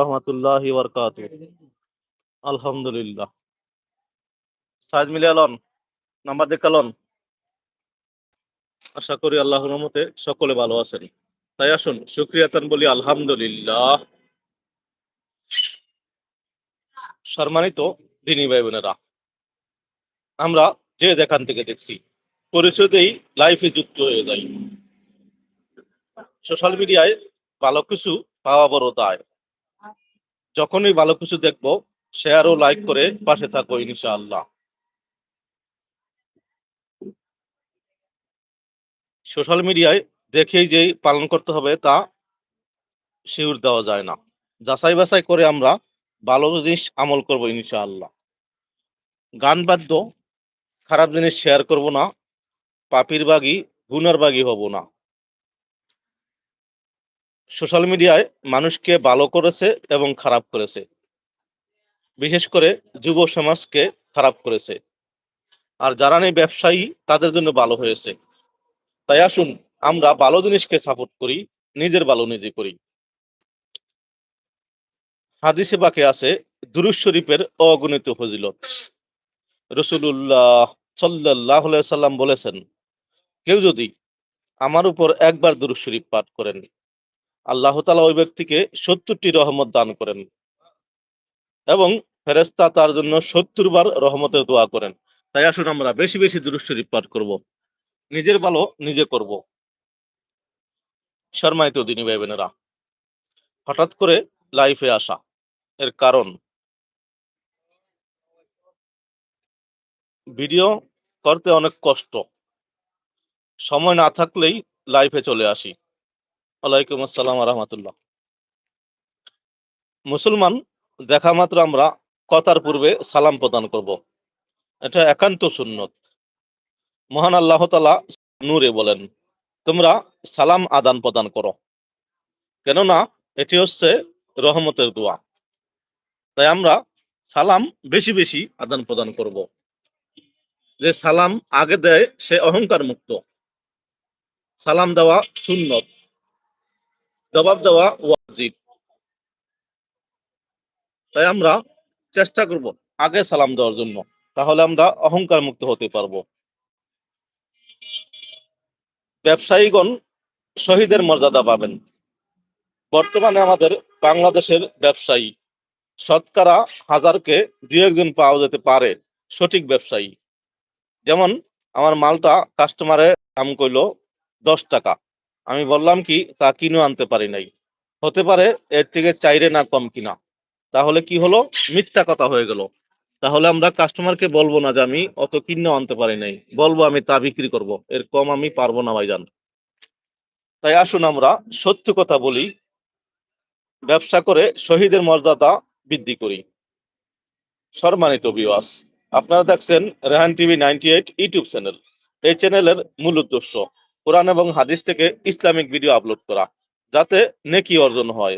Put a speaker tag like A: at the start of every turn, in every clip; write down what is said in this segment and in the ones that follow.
A: রহমতুল্লাহ বরকাত আলহামদুলিল্লাহ। সাইজ মিলে আলন নাম্বার আশা করি রহমতে সকলে ভালো আছেন। তাই আসুন বলি আলহামদুলিল্লাহ। সম্মানিত দিনী ভাই বোনেরা আমরা যে যেখান থেকে দেখছি, পরিচয়তেই লাইফে যুক্ত হয়ে যাই। সোশ্যাল মিডিয়ায় ভালো কিছু পাওয়া বড় দায়। যখনই ভালো কিছু দেখব শেয়ার ও লাইক করে পাশে থাকব ইনশাআল্লাহ। সোশ্যাল মিডিয়ায় দেখেই যেই পালন করতে হবে, তা শিউর দেওয়া যায় না। যাচাই বাছাই করে আমরা ভালো জিনিস আমল করব ইনশাআল্লাহ। গান বাদ্য, খারাপ জিনিস শেয়ার করব না, পাপির বাগি, গুনার বাগি হব না। সোশ্যাল মিডিয়ায় মানুষকে ভালো করেছে এবং খারাপ করেছে। বিশেষ করে যুব সমাজকে খারাপ করেছে। আর যারা নেই ব্যবসায়ী, তাদের জন্য ভালো হয়েছে। তাই আসুন, আমরা ভালো জিনিসকে সাপোর্ট করি, নিজের ভালো নিজে করি। হাদিসে বাকে আছে দুরুজ শরীফের অগণিত ফজিলত। রসুল্লাহ সাল্লাহ সাল্লাম বলেছেন, কেউ যদি আমার উপর একবার দুরুজ শরীফ পাঠ করেন আল্লাহ তালা ওই ব্যক্তিকে সত্তরটি রহমত দান করেন এবং ফেরেস্তা তার জন্য সত্তর বার রহমতের দোয়া করেন। তাই আসুন আমরা বেশি বেশি দুরুজ শরীফ পাঠ করব। নিজের ভালো নিজে করব। শর্মায়িত দিনী ভাই বোনেরা হঠাৎ করে লাইফে আসা এর কারণ ভিডিও করতে অনেক কষ্ট। সময় না থাকলেই লাইফে চলে আসি। ওয়ালাইকুম আসসালাম রহমতুল্লাহ। মুসলমান দেখা মাত্র আমরা কথার পূর্বে সালাম প্রদান করব। এটা একান্ত সুন্নত। মহান আল্লাহ তালা নূরে বলেন, তোমরা সালাম আদান প্রদান করো। কেননা এটি হচ্ছে রহমতের দোয়া। তাই আমরা সালাম বেশি বেশি আদান প্রদান করব। যে সালাম আগে দেয় সে অহংকার মুক্ত সালাম দেওয়া সুন্নত। জবাব দেওয়া ওয়াজিব। তাই আমরা চেষ্টা করব আগে সালাম দেওয়ার জন্য, তাহলে আমরা অহংকার মুক্ত হতে পারব। ব্যবসায়ীগণ শহীদের মর্যাদা পাবেন। বর্তমানে আমাদের বাংলাদেশের ব্যবসায়ী, শতকরা হাজারকে দু একজন পাওয়া যেতে পারে সঠিক ব্যবসায়ী। যেমন, আমার মালটা কাস্টমারে দাম কইলো দশ টাকা। আমি বললাম কি তা কিনে আনতে পারি নাই। হতে পারে এর থেকে চাইরে না কম কিনা। তাহলে কি হলো? মিথ্যা কথা হয়ে গেল। তাহলে আমরা কাস্টমারকে বলব না যে আমি অত কিনেও আনতে পারি নাই। বলব আমি তা বিক্রি করব। এর কম আমি পারব না, ভাইজান। তাই আসুন আমরা সত্য কথা বলি। ব্যবসা করে শহীদের মর্যাদা বৃদ্ধি করি। সম্মানিত বিওয়াস আপনারা দেখছেন Rehan TV ninety eight YouTube channel. এই চ্যানেলের মূল উদ্দেশ্য কোরআন এবং হাদিস থেকে ইসলামিক ভিডিও আপলোড করা, যাতে নেকি অর্জন হয়।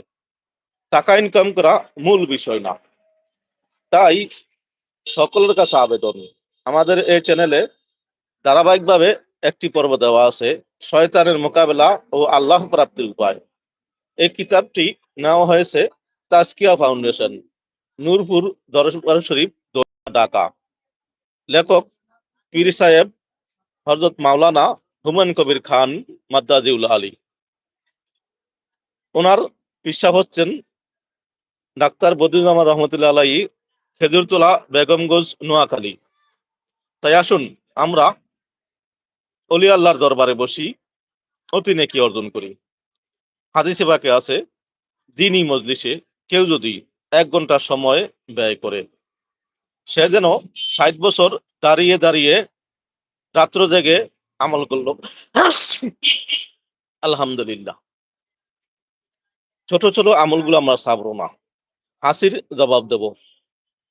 A: টাকা ইনকাম করা মূল বিষয় না। তাই সকলের কাছে আবেদন, আমাদের এই চ্যানেলে ধারাবাহিকভাবে একটি পর্ব দেওয়া আছে, শয়তানের মোকাবেলা ও আল্লাহ প্রাপ্তির উপায়। এই কিতাবটি নেওয়া হয়েছে তাস্কিয়া ফাউন্ডেশন, নূরপুর শরীফ, ঢাকা। লেখক পীর সাহেব হজরত মাওলানা হুমায়ুন কবির খান মাদ্দাজিউল আলী। ওনার পিসাব হচ্ছেন ডাক্তার বদরুজ্জামান রহমতুল্লাহ আলাই খেজুরতলা, বেগমগঞ্জ, নোয়াখালী। তাই আসুন, আমরা অলি আল্লাহর দরবারে বসি, অতি নেকি অর্জন করি। হাদিসে বাকে আছে, দিনই মজলিসে কেউ যদি এক ঘণ্টা সময় ব্যয় করে, সে যেন ষাট বছর দাঁড়িয়ে দাঁড়িয়ে রাত্র জেগে আমল করল। আলহামদুলিল্লাহ। ছোট ছোট আমলগুলো আমরা সাবরো না। হাসির জবাব দেব।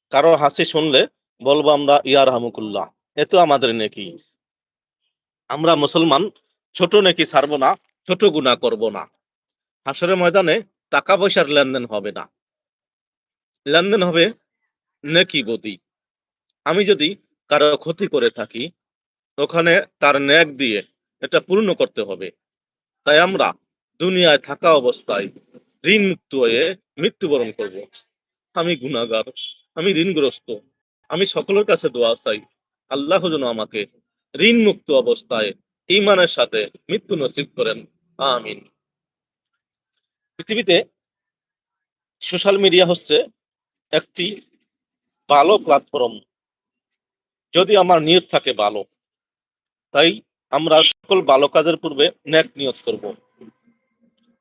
A: কারও হাসি শুনলে বলব আমরা ইয়ার হামুকুল্লাহ এ তো আমাদের নেকি। আমরা মুসলমান, ছোট নেকি সারবো না, ছোট গুণা করব না। হাসরের ময়দানে টাকা পয়সার লেনদেন হবে না। লেনদেন হবে নেকি গতি। আমি যদি কারও ক্ষতি করে থাকি ওখানে তার ন্যাক দিয়ে এটা পূর্ণ করতে হবে। তাই আমরা দুনিয়ায় থাকা অবস্থায় ঋণ মুক্ত হয়ে মৃত্যুবরণ করব। আমি গুণাগার, আমি ঋণগ্রস্ত, আমি সকলের কাছে দোয়া চাই। আল্লাহ যেন আমাকে ঋণ মুক্ত অবস্থায় ইমানের সাথে মৃত্যু নসিব করেন। আমিন। পৃথিবীতে সোশ্যাল মিডিয়া হচ্ছে একটি ভালো প্ল্যাটফর্ম। যদি আমার নিয়ত থাকে ভালো। তাই আমরা সকল ভালো কাজের পূর্বে ন্যাক নিয়ত করব।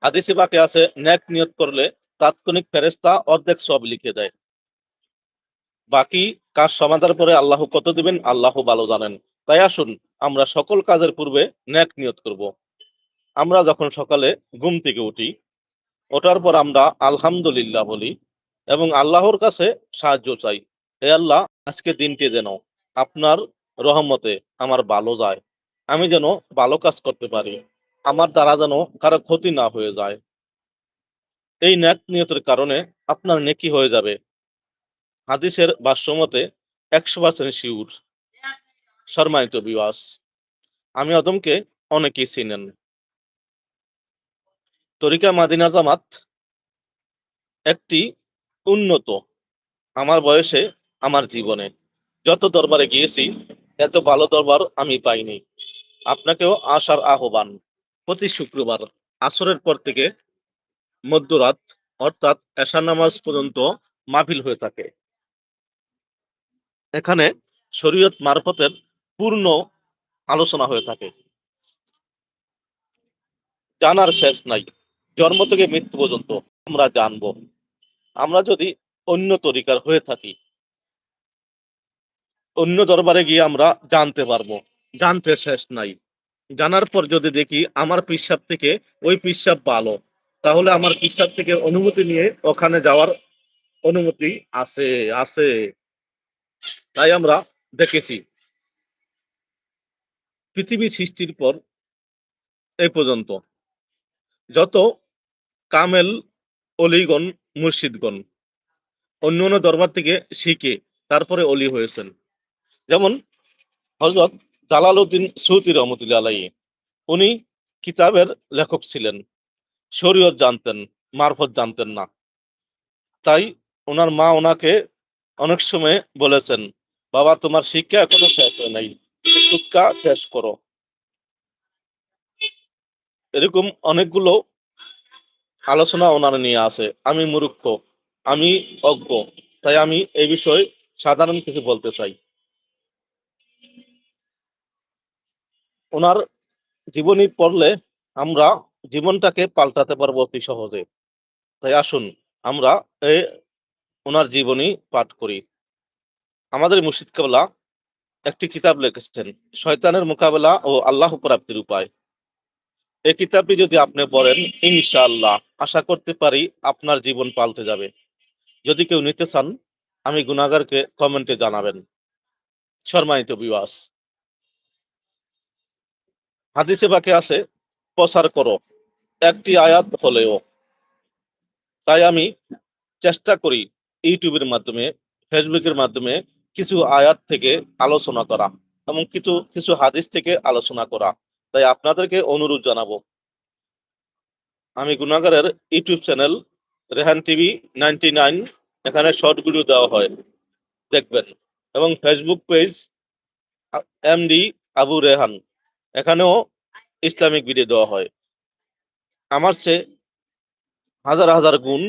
A: হাদিসে বাকে আছে, ন্যাক নিয়ত করলে তাৎক্ষণিক ফেরেস্তা অর্ধেক সব লিখে দেয়। বাকি কাজ সমাধার পরে আল্লাহ কত দিবেন? আল্লাহ ভালো জানেন। তাই আসুন, আমরা সকল কাজের পূর্বে ন্যাক নিয়ত করব। আমরা যখন সকালে ঘুম থেকে উঠি, ওঠার পর আমরা আলহামদুলিল্লাহ বলি এবং আল্লাহর কাছে সাহায্য চাই। হে আল্লাহ, আজকে দিনটি যেন আপনার রহমতে আমার ভালো যায়। আমি যেন ভালো কাজ করতে পারি। আমার দ্বারা যেন কারও ক্ষতি না হয়ে যায়। এই ন্যাক নিয়তের কারণে আপনার নেকি হয়ে যাবে। হাদিসের ভাষ্যমতে একশো পার্সেন্ট শিউর সম্মানিত বিবাস আমি আদমকে অনেকেই চিনেন। তরিকা মাদিনা জামাত একটি উন্নত। আমার বয়সে, আমার জীবনে যত দরবারে গিয়েছি এত ভালো দরবার আমি পাইনি। আপনাকেও আসার আহ্বান। প্রতি শুক্রবার আসরের পর থেকে মধ্যরাত অর্থাৎ এশা নামাজ পর্যন্ত মাহফিল হয়ে থাকে। এখানে শরীয়ত মারফতের পূর্ণ আলোচনা হয়ে থাকে। জানার শেষ নাই। জন্ম থেকে মৃত্যু পর্যন্ত আমরা জানব। আমরা যদি অন্য তরিকার হয়ে থাকি অন্য দরবারে গিয়ে আমরা জানতে পারব। জানতে শেষ নাই। জানার পর যদি দেখি আমার পিসাব থেকে ওই পিসাব ভালো, তাহলে আমার পিসাব থেকে অনুমতি নিয়ে ওখানে যাওয়ার অনুমতি আছে আছে। তাই আমরা দেখেছি। পৃথিবী সৃষ্টির পর এই পর্যন্ত। যত কামেল, অলিগণ, মুর্শিদগণ অন্য অন্য দরবার থেকে শিখে তারপরে অলি হয়েছেন। যেমন হজরত জালালউদ্দিন সৌতি রহমতুল্লাহ আলাই উনি কিতাবের লেখক ছিলেন, শরীয়ত জানতেন, মারফত জানতেন না। তাই ওনার মা ওনাকে অনেক সময় বলেছেন, বাবা, তোমার শিক্ষা এখনও শেষ হয় নাই শিক্ষা শেষ করো। এরকম অনেকগুলো আলোচনা ওনার নিয়ে আছে আমি মুরুক্ষ আমি অজ্ঞ, তাই আমি এই বিষয়ে সাধারণ কিছু বলতে চাই। ওনার জীবনী পড়লে আমরা জীবনটাকে পাল্টাতে পারব অতি সহজে। তাই আসুন, আমরা এ ওনার জীবনী পাঠ করি। আমাদের মুর্শিদ কাবলা একটি কিতাব লিখেছেন, শয়তানের মোকাবেলা ও আল্লাহ প্রাপ্তির উপায়। এই কিতাবটি যদি আপনি পড়েন, ইনশাআল্লাহ আশা করতে পারি আপনার জীবন পাল্টে যাবে। যদি কেউ নিতে চান, আমি গুনাগারকে কমেন্টে জানাবেন। সম্মানিত বিবাস হাদিসে বাকে আছে, প্রচার করো। একটি আয়াত হলেও। তাই আমি চেষ্টা করি ইউটিউবের মাধ্যমে, ফেসবুকের মাধ্যমে কিছু আয়াত থেকে আলোচনা করা এবং কিছু কিছু হাদিস থেকে আলোচনা করা। তাই আপনাদেরকে অনুরোধ জানাব। আমি গুনাগারের YouTube channel Rehan TV ninety nine, এখানে শর্ট ভিডিও দেওয়া হয়। দেখবেন। এবং Facebook page MD Abu Rehan. এখানেও ইসলামিক ভিডিও দেওয়া হয়। আমার সে হাজার হাজার গুণ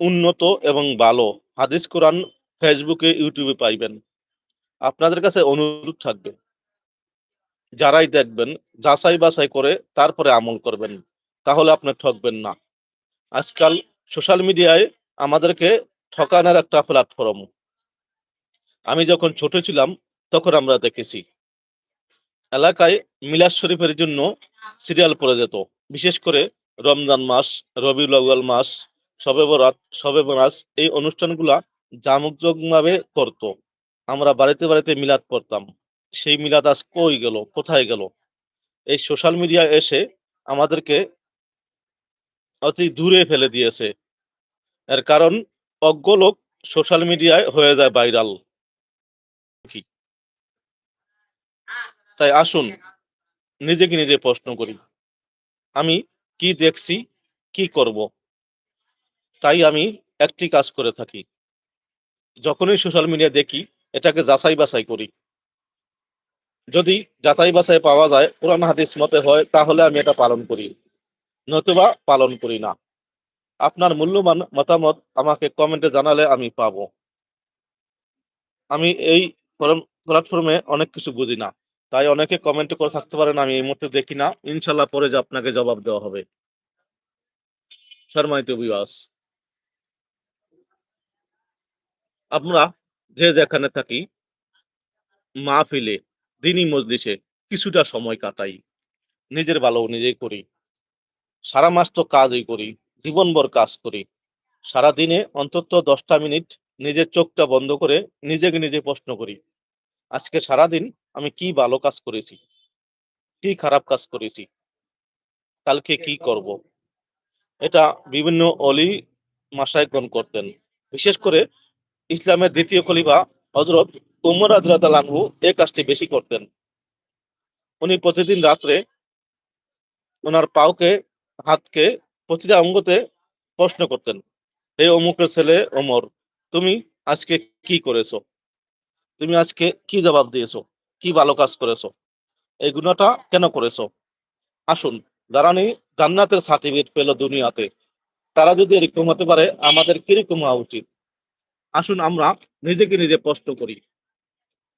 A: উন্নত এবং ভালো হাদিস কোরআন ফেসবুকে ইউটিউবে পাইবেন। আপনাদের কাছে অনুরোধ থাকবে, যারাই দেখবেন, যাচাই বাছাই করে তারপরে আমল করবেন, তাহলে আপনি ঠকবেন না। আজকাল সোশ্যাল মিডিয়ায় আমাদেরকে ঠকানোর একটা প্ল্যাটফর্ম আমি যখন ছোট ছিলাম, তখন আমরা দেখেছি এলাকায় মিলাদ শরীফের জন্য সিরিয়াল পড়ে যেত। বিশেষ করে রমজান মাস রবি আউয়াল মাস সবে বরাত সবে বরাস এই অনুষ্ঠানগুলা জামকজমভাবে করত। আমরা বাড়িতে বাড়িতে মিলাদ পড়তাম। সেই মিলাদ আজ কই গেল, কোথায় গেল? এই সোশ্যাল মিডিয়া এসে আমাদেরকে অতি দূরে ফেলে দিয়েছে। এর কারণ অজ্ঞ লোক সোশ্যাল মিডিয়ায় হয়ে যায় ভাইরাল তাই আসুন, নিজেকে নিজে প্রশ্ন করি, আমি কি দেখছি, কি করব? তাই আমি একটি কাজ করে থাকি। যখনই সোশ্যাল মিডিয়া দেখি, এটাকে যাচাই বাছাই করি। যদি যাচাই বাছাই পাওয়া যায় কোরআন হাদিস মতে হয়, তাহলে আমি এটা পালন করি, নতুবা পালন করি না। আপনার মূল্যবান মতামত আমাকে কমেন্টে জানালে আমি পাব। আমি এই প্ল্যাটফর্মে অনেক কিছু বুঝি না। তাই অনেকে কমেন্ট করে থাকতে পারেন আমি এই মুহূর্তে দেখি না। ইনশাল্লাহ পরে যে আপনাকে জবাব দেওয়া হবে। আমরা যে যেখানে থাকি, মাহফিলে দিনই মজলিসে কিছুটা সময় কাটাই। নিজের ভালো নিজেই করি। সারা মাস তো কাজই করি, জীবনভর কাজ করি। সারা দিনে অন্তত দশটা মিনিট নিজের চোখটা বন্ধ করে নিজেকে নিজে প্রশ্ন করি। আজকে সারা দিন আমি কি ভালো কাজ করেছি? কি খারাপ কাজ করেছি? কালকে কি করব? এটা বিভিন্ন অলি মাসায়গণ করতেন। বিশেষ করে ইসলামের দ্বিতীয় খলিফা হজরত উমর আদরাতালানহু এই কাজটি বেশি করতেন। উনি প্রতিদিন রাত্রে ওনার পাওকে হাতকে প্রতিটা অঙ্গতে প্রশ্ন করতেন এই অমুকের ছেলে ওমর তুমি আজকে কি করেছ? তুমি আজকে কি জবাব দিয়েছ? কি ভালো কাজ করেছ? এই গুণাটা কেন করেছ? আসুন দাঁড়ানি জান্নাতের সার্টিফিকেট পেল দুনিয়াতে। তারা যদি এরকম হতে পারে, আমাদের কীরকম হওয়া উচিত? আসুন, আমরা নিজেকে নিজে প্রশ্ন করি।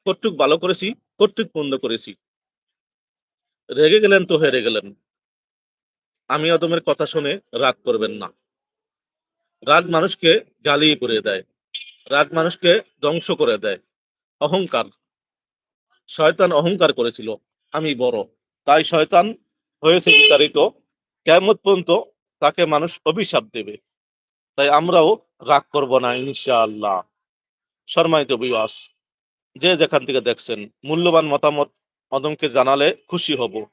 A: কর্তৃক ভালো করেছি কর্তৃক মন্দ করেছি। রেগে গেলেন তো হেরে গেলেন। আমি অদমের কথা শুনে রাগ করবেন না। রাগ মানুষকে জ্বালিয়ে করে দেয়। রাগ মানুষকে ধ্বংস করে দেয়। অহংকার। শয়তান অহংকার করেছিল। আমি বড়। তাই শয়তান হয়েছে বিতাড়িত। কেমন পর্যন্ত তাকে মানুষ অভিশাপ দেবে। তাই আমরাও রাগ করব না, ইনশাআল্লাহ। শর্মায়িত বিবাস যে যেখান থেকে দেখছেন, মূল্যবান মতামত অদমকে জানালে খুশি হব।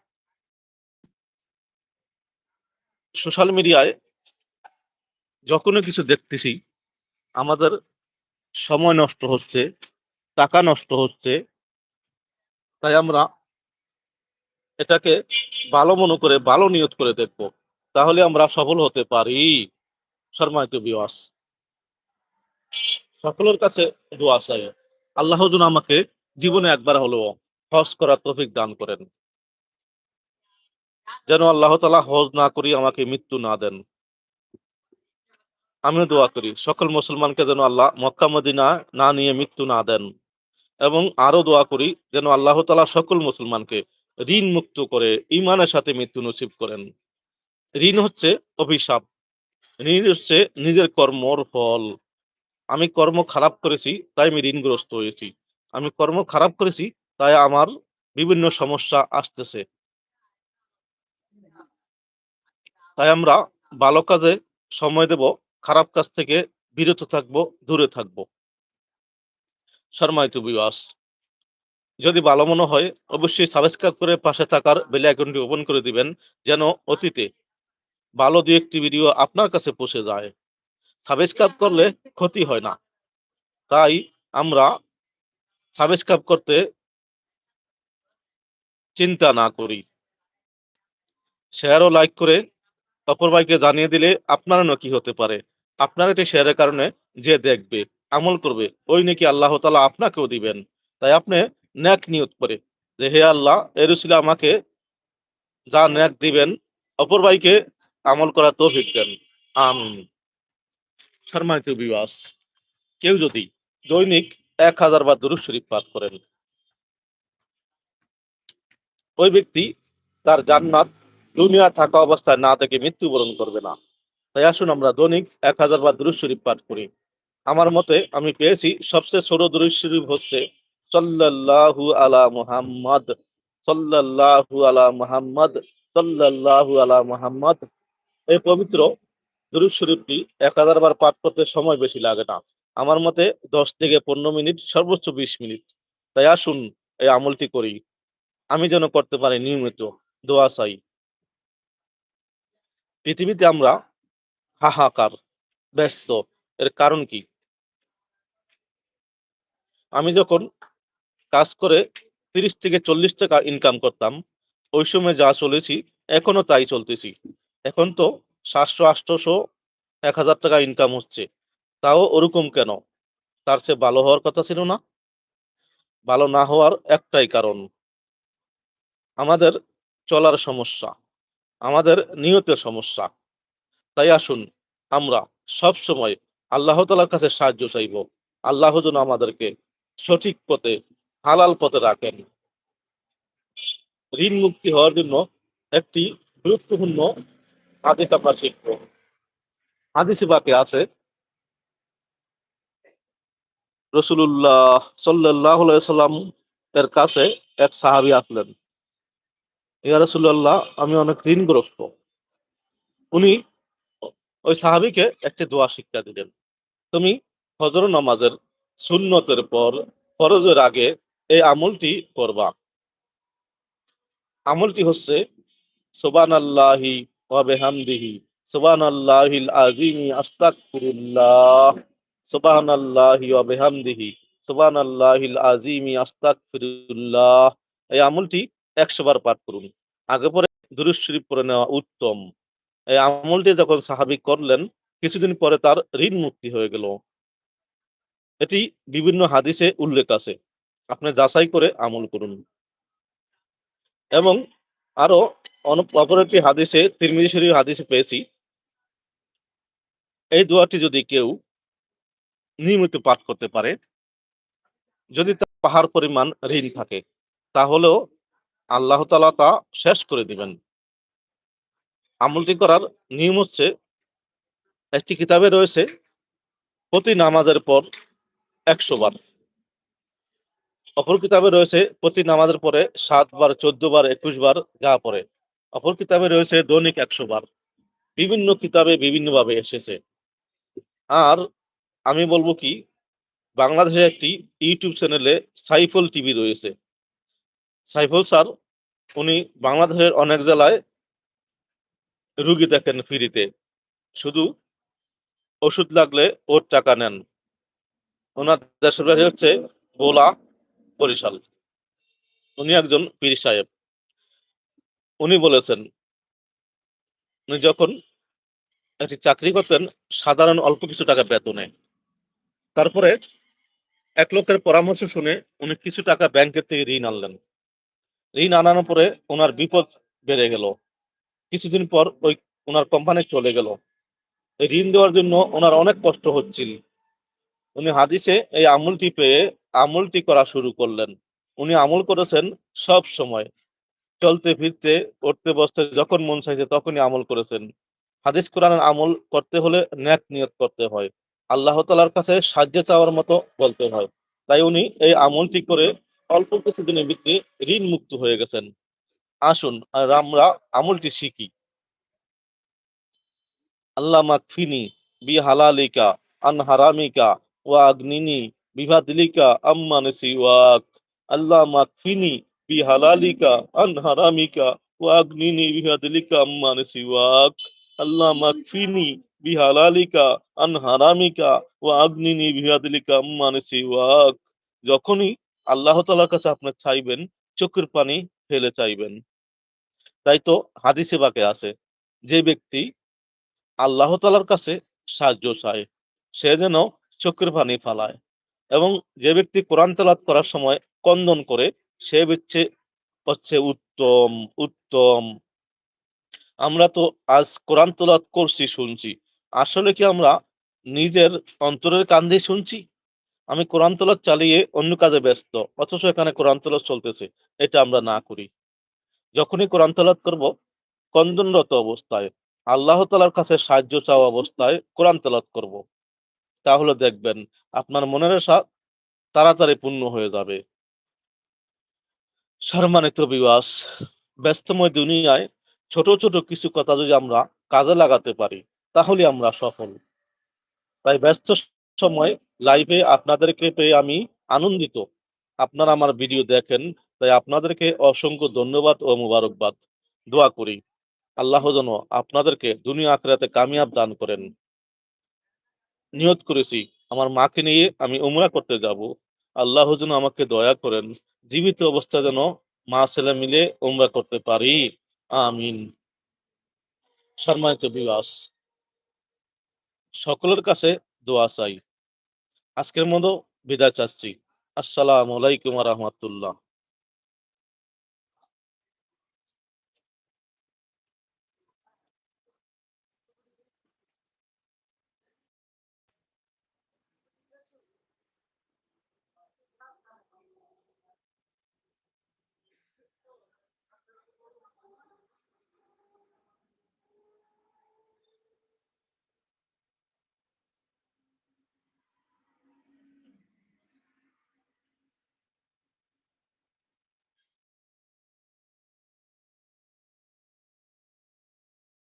A: সোশ্যাল মিডিয়ায় যখনই কিছু দেখতেছি, আমাদের সময় নষ্ট হচ্ছে টাকা নষ্ট হচ্ছে, তাই আমরা এটাকে ভালো মনে করে, ভালো নিয়ত করে দেখব। তাহলে আমরা সফল হতে পারি। শর্মায়িত বিওয়াস সকলের কাছে দোয়া চাই। আল্লাহ যেন আমাকে জীবনে একবার হলেও হজ করার তৌফিক দান করেন। যেন আল্লাহ তালা হজ না করি আমাকে মৃত্যু না দেন। আমিও দোয়া করি, সকল মুসলমানকে যেন আল্লাহ মক্কা মদিনা না নিয়ে মৃত্যু না দেন। এবং আরও দোয়া করি যেন আল্লাহ তালা সকল মুসলমানকে ঋণ মুক্ত করে ইমানের সাথে মৃত্যু নসিব করেন। ঋণ হচ্ছে অভিশাপ। ঋণ হচ্ছে নিজের কর্মর ফল। আমি কর্ম খারাপ করেছি, তাই আমি ঋণগ্রস্ত হয়েছি। আমি কর্ম খারাপ করেছি, তাই আমার বিভিন্ন সমস্যা আসতেছে। তাই আমরা ভালো কাজে সময় দেব, খারাপ কাজ থেকে বিরত থাকব, দূরে থাকব। শর্মায়িত বিবাস যদি ভালো মনে হয়, অবশ্যই সাবস্ক্রাইব করে পাশে থাকার বেল আইকনটি ওপেন করে দিবেন, যেন অতীতে ভালো দু একটি ভিডিও আপনার কাছে পৌঁছে যায়। সাবস্ক্রাইব করলে ক্ষতি হয় না। তাই আমরা সাবস্ক্রাইব করতে চিন্তা না করি। শেয়ার ও লাইক করে অপর ভাইকে জানিয়ে দিলে আপনারও কি হতে পারে। আপনার এটি শেয়ারের কারণে যে দেখবে। আমল করবে। ওই নাকি আল্লাহ তালা আপনাকেও দিবেন। তাই আপনি ন্যাক নিয়ত করে যে, হে আল্লাহ এরুসিলে আমাকে যা ন্যাক দিবেন, অপর ভাইকে আমল করা তৌফিক দেন। বিবাস কেউ যদি দৈনিক এক হাজার বা দুরুদ শরীফ পাঠ করেন, ওই ব্যক্তি তার জান্নাত দুনিয়া থাকা অবস্থায় না থেকে মৃত্যুবরণ করবে না। তাই আসুন আমরা দৈনিক এক হাজার বা দুরুদ শরীফ পাঠ করি। আমার মতে আমি পেয়েছি সবচেয়ে ছোট দুরুদ শরীফ হচ্ছে সাল্লাল্লাহু আলা মুহাম্মদ, সাল্লাল্লাহু আলা মুহাম্মদ, সাল্লাল্লাহু আলা মুহাম্মদ। এই পবিত্র দুরুদ শরীফটি এক হাজার বার পাঠ করতে সময় বেশি লাগে না। আমার মতে দশ থেকে পনেরো মিনিট, সর্বোচ্চ বিশ মিনিট। তাই আসুন এই আমলটি করি। আমি যেন করতে পারি নিয়মিত দোয়া চাই। পৃথিবীতে আমরা হাহাকার, ব্যস্ত। এর কারণ কি? আমি যখন কাজ করে তিরিশ থেকে চল্লিশ টাকা ইনকাম করতাম, ওই সময় যা চলেছি, এখনও তাই চলতেছি। এখন তো সাতশো আটশোশো এক হাজার টাকা ইনকাম হচ্ছে। তাও ওরকম কেন? তার চেয়ে ভালো হওয়ার কথা ছিল না। ভালো না হওয়ার একটাই কারণ। আমাদের চলার সমস্যা, আমাদের নিয়তের সমস্যা। তাই আসুন, আমরা সব সময় আল্লাহ তালার কাছে সাহায্য চাইব। আল্লাহ যেন আমাদেরকে সঠিক পথে, হালাল পথে রাখেন। ঋণ মুক্তি হওয়ার জন্য একটি গুরুত্বপূর্ণ হাদিস আমরা শিখব। হাদিসে বাকে আছে রসুল্লাহ সাল্লাহ সাল্লাম এর কাছে এক সাহাবি আসলেন। ইয়া রসুল্লাহ আমি অনেক ঋণগ্রস্ত। উনি ওই সাহাবিকে একটি দোয়া শিক্ষা দিলেন। তুমি ফজর নামাজের সুন্নতের পর ফরজের আগে এই আমলটি করবা। আমলটি হচ্ছে সোবান আল্লাহি ওয়াবেহামদিহি সোবান আল্লাহিল আজিমি আস্তাগফিরুল্লাহ সোবান আল্লাহি ওয়াবেহামদিহি সোবান আল্লাহিল আজিমি আস্তাগফিরুল্লাহ। এই আমলটি একশো বার পাঠ করুন। আগে পরে দুরুদ পরে নেওয়া উত্তম। এই আমলটি যখন সাহাবি করলেন, কিছুদিন পরে তার ঋণ মুক্তি হয়ে গেল। এটি বিভিন্ন হাদিসে উল্লেখ আছে। আপনি যাচাই করে আমল করুন। এবং আরও অপর একটি হাদিসে, তিরমিজি শরীফ হাদিসে পেয়েছি। এই দোয়াটি যদি কেউ নিয়মিত পাঠ করতে পারে, যদি তার পাহাড় পরিমাণ ঋণ থাকে, তাহলেও আল্লাহ তালা তা শেষ করে দিবেন। আমলটি করার নিয়ম হচ্ছে, একটি কিতাবে রয়েছে, প্রতি নামাজের পর একশো বার। অপর কিতাবে রয়েছে, প্রতি নামাজের পরে সাত বার, চোদ্দ বার, একুশ বার যা পরে অপর কিতাবে রয়েছে দৈনিক একশো বার। বিভিন্ন কিতাবে বিভিন্ন ভাবে এসেছে। আর আমি বলব কি, বাংলাদেশে একটি ইউটিউব চ্যানেলে সাইফল টিভি রয়েছে। সাইফল স্যার, উনি বাংলাদেশের অনেক জেলায় রুগী দেখেন ফ্রিতে শুধু ওষুধ লাগলে ওর টাকা নেন। ওনার দেশের বাড়ি হচ্ছে বোলা বরিশাল। উনি একজন পীর সাহেব। উনি বলেছেন, উনি যখন একটি চাকরি করতেন, সাধারণ অল্প কিছু টাকা বেতনে। তারপরে এক লোকের পরামর্শ শুনে উনি কিছু টাকা ব্যাংকের থেকে ঋণ আনলেন। ঋণ আনানোর পরে ওনার বিপদ বেড়ে গেল। কিছুদিন পর ওই ওনার কোম্পানি চলে গেল। ঋণ দেওয়ার জন্য ওনার অনেক কষ্ট হচ্ছিল। উনি হাদিসে এই আমলটি পেয়ে আমলটি করা শুরু করলেন। উনি আমল করেছেন সব সময়। চলতে, ফিরতে, উঠতে, বসতে, যখন মন চাইছে তখনই আমল করেছেন। হাদিস কোরআনের আমল করতে হলে ন্যাক নিয়ত করতে হয়। আল্লাহ তালার কাছে সাহায্য চাওয়ার মতো বলতে হয়। তাই উনি এই আমলটি করে অল্প কিছুদিনের ভিতরে ঋণ মুক্ত হয়ে গেছেন। আসুন আমরা আমলটি শিখি। আল্লাহ মাকফিনি বি হালালিকা আন হারামিকা ওয়া আগ্নিনি, বিভাদিলিকা আম্মান সিওয়াক আল্লাহ মাকফিনি বি হালালিকা আন হারামিকা ওয়া আগ্নিনি, বিভাদিলিকা আম্মান সিওয়াক আল্লাহ মাকফিনি বি হালালিকা আন হারামিকা ওয়া আগ্নিনি, বিভাদিলিকা আম্মান সিওয়াক যখনই আল্লাহ তালার কাছে আপনি চাইবেন, চোখের পানি ফেলে চাইবেন। তাই তো হাদিসে বাকে আছে, যে ব্যক্তি আল্লাহ তালার কাছে সাহায্য চায়, সে যেন চোখের পানি ফালায় এবং যে ব্যক্তি কোরআন তেলাত করার সময় কন্দন করে, সে হচ্ছে হচ্ছে উত্তম উত্তম। আমরা তো আজ কোরআন তেলাত করছি, শুনছি। আসলে কি আমরা নিজের অন্তরের কান দিয়ে শুনছি? আমি কোরআন তেলাত চালিয়ে অন্য কাজে ব্যস্ত, অথচ এখানে কোরআন তেলাত চলতেছে, এটা আমরা না করি। যখনই কোরআন তেলাত করব, কন্দনরত অবস্থায়, আল্লাহ তালার কাছে সাহায্য চাওয়া অবস্থায় কোরআন তেলাত করব। তাহলে দেখবেন আপনার মনের আশা তাড়াতাড়ি পূর্ণ হয়ে যাবে। সম্মানিত বিবাস ব্যস্তময় দুনিয়ায় ছোট ছোট কিছু কথা যদি আমরা কাজে লাগাতে পারি, তাহলে আমরা সফল। তাই ব্যস্ত সময় লাইভে আপনাদেরকে পেয়ে আমি আনন্দিত। আপনারা আমার ভিডিও দেখেন, তাই আপনাদেরকে অসংখ্য ধন্যবাদ ও মুবারকবাদ। দোয়া করি, আল্লাহ যেন আপনাদেরকে দুনিয়া আখরাতে কামিয়াব দান করেন। নিয়ত করেছি। আমার মাকে নিয়ে আমি উমরা করতে যাব। আল্লাহ যেন আমাকে দয়া করেন। জীবিত অবস্থা যেন মা ছেলে মিলে উমরা করতে পারি। আমিন। সম্মানিত বিবাস সকলের কাছে দোয়া চাই। আজকের মতো বিদায় চাচ্ছি। আসসালামু আলাইকুম রহমতুল্লাহ।